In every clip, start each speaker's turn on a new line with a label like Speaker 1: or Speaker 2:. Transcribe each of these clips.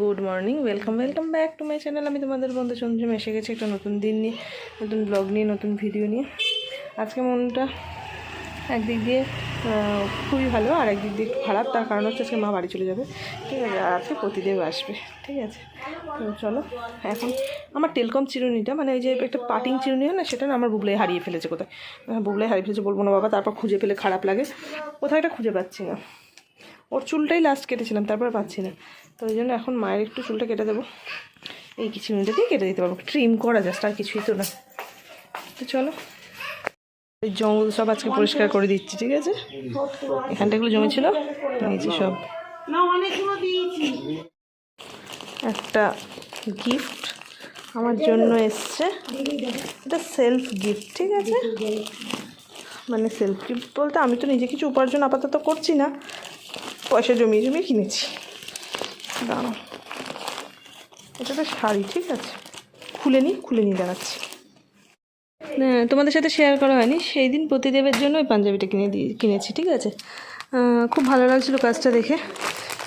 Speaker 1: Good morning welcome welcome back to my channel আমি তোমাদের বন্ধু সঞ্জম এসে গেছি একটা নতুন দিন নিয়ে নতুন ব্লগ নিয়ে নতুন ভিডিও নিয়ে। আজকে মনটা একদিক দিয়ে খুবই ভালো আর একদিক দিয়ে একটু খারাপ। তার কারণ হচ্ছে আজকে মা বাড়ি চলে যাবে। ঠিক আছে আর আজকে প্রতিদেব আসবে। ঠিক আছে তো চলো এখন আমার টেলকম চিরুনিটা মানে ওই যে একটা পাটিং চিরুনি হয় না সেটা না আমার বুবলাই হারিয়ে ফেলেছে কোথায়। হ্যাঁ, বুবলাই হারিয়ে ফেলেছে বলব না বাবা তারপর খুঁজে পেলে খারাপ লাগে। কোথায় এটা খুঁজে পাচ্ছি না। ওর চুলটাই লাস্ট কেটেছিলাম, তারপর পাচ্ছি না। তো ওই জন্য এখন মায়ের একটু চুলটা কেটে দেবো। এই কিছু মিনিটে দিয়ে কেটে দিতে পারব। ট্রিম করা জাস্ট আর কিছুই তো না। তো চলো। এই জঙ্গল সব আজকে পরিষ্কার করে দিচ্ছি, ঠিক আছে? এখানটা এগুলো জমেছিল, নিয়েছি সব। একটা গিফট আমার জন্য এসছে। এটা সেলফ গিফট ঠিক আছে? মানে সেলফ গিফট বলতে আমি তো নিজে কিছু উপার্জন আপাতত করছি না। পয়সা জমিয়ে জমিয়ে কিনেছি। দাঁড়াও। এটা একটা শাড়ি, ঠিক আছে? খুলে নিই খুলে নিয়ে দেখাচ্ছি। হ্যাঁ তোমাদের সাথে শেয়ার করা হয়নি। সেই দিন প্রতিদেবের জন্য ওই পাঞ্জাবিটা কিনে দিয়ে, কিনেছি, ঠিক আছে? খুব ভালো লাগছিল কাজটা দেখে।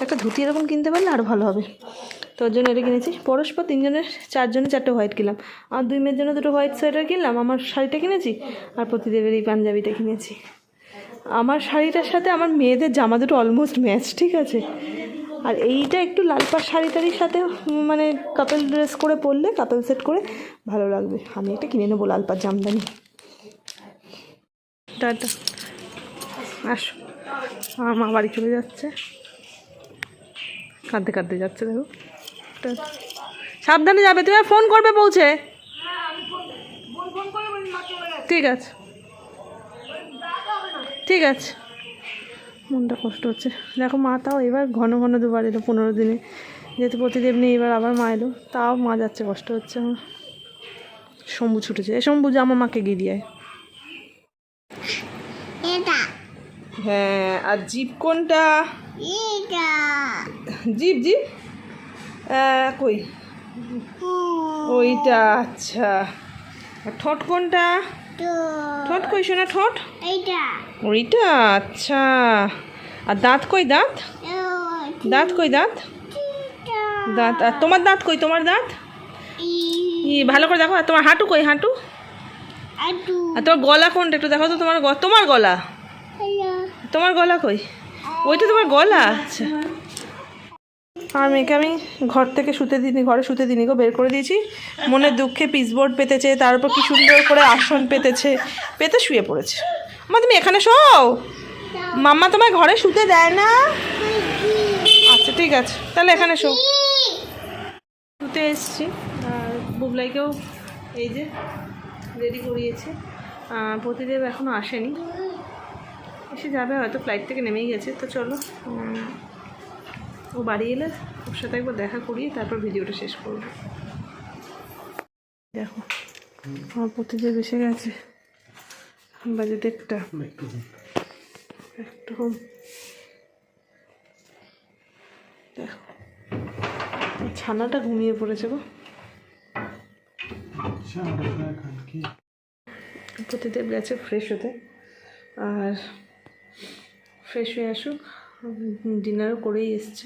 Speaker 1: একটা ধুতি এরকম কিনতে পারলে আরও ভালো হবে। তো ওর জন্য এটা কিনেছি। পরস্পর তিনজনের চারজনে চারটে হোয়াইট কিনলাম। আর দুই মেয়ের জন্য দুটো হোয়াইট সোয়েটার কিনলাম। আমার শাড়িটা কিনেছি। আর প্রতিদেবের এই পাঞ্জাবিটা কিনেছি। আমার শাড়িটার সাথে আমার মেয়েদের জামা দুটো অলমোস্ট ম্যাচ ঠিক আছে? আর এইটা একটু লাল পাড় শাড়ি টাড়ির সাথে মানে কাপেল ড্রেস করে পরলে কাপেল সেট করে ভালো লাগবে। আমি একটা কিনে নেব লাল পাড় জামদানি। টাটা। আসো। আমার মা বাড়ি চলে যাচ্ছে। কাঁদতে কাঁদতে যাচ্ছে দেখো। সাবধানে যাবে। তুমি ফোন করবে পৌঁছে ঠিক আছে। ঠিক আছে। মনটা কষ্ট হচ্ছে। দেখো মা তাও এবার ঘন ঘন দুবার এলো পনেরো দিনে। যেহেতু প্রতিদেব নেই এবার আবার মা এলো। তাও মা যাচ্ছে কষ্ট হচ্ছে আমার। শম্ভু ছুটেছে। এ শম্ভু যে আমার মাকে গিয়ে দিয়ে। হ্যাঁ আর জিপ কোনটা? জিপ জিপ কই? ওইটা আচ্ছা। আর ঠোঁট কোনটা? ঠোঁট। কই শোনা ঠোঁট? ওইটা আচ্ছা। আর দাঁত কই দাঁত? দাঁত কই দাঁত? দাঁত আর তোমার দাঁত কই তোমার দাঁত? ই। ভালো করে দেখো আর তোমার হাঁটু কই হাঁটু? আর তোমার গলা কোনটা একটু দেখো তো তোমার তোমার গলা। তোমার গলা কই? ওইটা তোমার গলা? আচ্ছা। আর মেয়েকে আমি ঘর থেকে শুতে দিইনি, ঘরে শুতে দিইনি গো, বের করে দিয়েছি। মনের দুঃখে পিসবোর্ড পেতেছে, তার উপর কি সুন্দর করে আসন পেতেছে, পেতে শুয়ে পড়েছে। মা, তুমি এখানে শোও। মাম্মা তোমার ঘরে শুতে দেয় না। আচ্ছা ঠিক আছে, তাহলে এখানে শো শুতে এসছি, আর বুবলাইকেও এই যে রেডি করিয়েছে। প্রতিদেব এখনও আসেনি। এসে যাবে, হয়তো ফ্লাইট থেকে নেমেই গেছে, তো চলো ও বাড়ি এলে ওর সাথে একবার দেখা করিয়ে তারপর ভিডিওটা শেষ করব। দেখো, আমার প্রতিদেব এসে গেছে, বাজে দেড়টা। একটু দেখো ছানাটা ঘুমিয়ে পড়েছে গো। প্রতিদেব গেছে ফ্রেশ হতে। আর ফ্রেশ হয়ে আসুক ডিনারও করেই এসছে।